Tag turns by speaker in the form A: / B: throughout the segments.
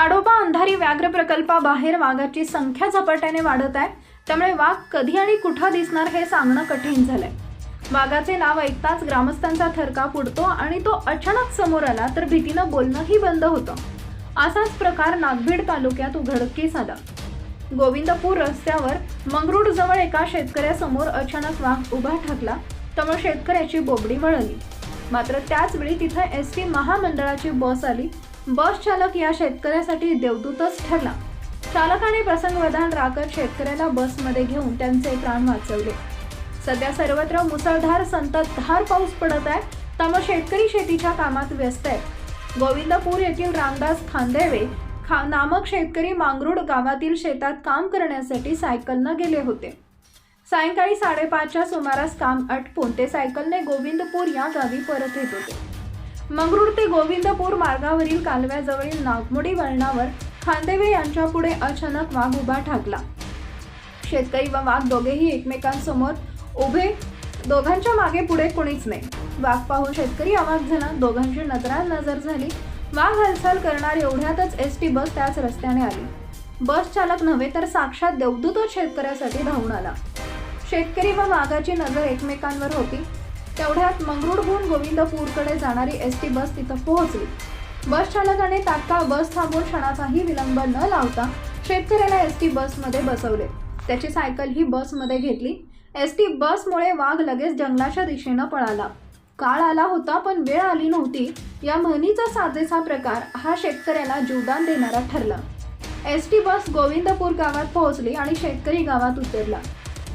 A: ताडोबा अंधारी व्याघ्र प्रकल्पाबाहेर वाघाची संख्या झपाट्याने वाढत आहे. त्यामुळे वाघ कधी आणि कुठं दिसणार हे सांगणं कठीण झालंय. वाघाचे नाव ऐकताच ग्रामस्थांचा थरकाप उडतो आणि तो अचानक समोर आला तर भीतीनं बोलणंही बंद होतं. असाच प्रकार नागभीड तालुक्यात उघडकीस आला. गोविंदपूर रस्त्यावर मंगरूडजवळ एका शेतकऱ्यासमोर अचानक वाघ उभा ठाकला. त्यामुळे शेतकऱ्याची बोबडी वळली मात्र त्याचवेळी तिथं एस टी महामंडळाची बस आली. बस चालक या शेतकऱ्यासाठी देवदूतच ठरला. चालकाने प्रसंगवधान राखत शेतकऱ्याला बसमध्ये घेऊन त्यांचे प्राण वाचवले. सध्या सर्वत्र मुसळधार संततधार पाऊस पडत आहे. त्यामुळे शेतकरी शेतीच्या कामात व्यस्त आहेत. गोविंदपूर येथील रामदास खांदेवे खा नामक शेतकरी मांगरूड गावातील शेतात काम करण्यासाठी सायकलनं गेले होते. सायंकाळी साडेपाचच्या सुमारास काम आटपून ते सायकलने गोविंदपूर या गावी परत येत होते. मंगरूळ ते गोविंदपूर मार्गावरील कालव्याजवळील नागमोडी वळणावर खांदेवे यांच्या पुढे अचानक वाघ उभा ठाकला. शेतकरी व वाघ दोघेही एकमेकांसमोर उभे. दोघांच्या मागे पुढे कोणीच नाही. वाघ पाहून शेतकरी आवाज झाला. दोघांची नजरा नजर झाली. वाघ हालचाल करणार एवढ्यातच एस टी बस त्याच रस्त्याने आली. बस चालक नव्हे तर साक्षात देवदूतच शेतकऱ्यासाठी धावून आला. शेतकरी व वाघाची नजर एकमेकांवर होती. तेवढ्यात मंगरुळहून गोविंदपूरकडे जाणारी एस टी बस तिथं पोहोचली. बस चालकाने तात्काळ बस थांबून क्षणाचाही विलंब न लावता शेतकऱ्याला एस टी बसमध्ये बसवले. त्याची सायकल ही बसमध्ये घेतली. एस टी बसमुळे वाघ लगेच जंगलाच्या दिशेनं पळाला. काळ आला होता पण वेळ आली नव्हती. या म्हणीचा साजेसा प्रकार हा शेतकऱ्याला जीवदान देणारा ठरला. एस टी बस गोविंदपूर गावात पोहोचली आणि शेतकरी गावात उतरला.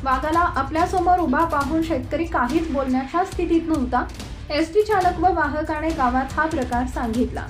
A: वाघाला आपल्यासमोर उभा पाहून शेतकरी काहीच बोलण्याच्या स्थितीत नव्हता. एस टी चालक व वाहकाने गावात हा प्रकार सांगितला.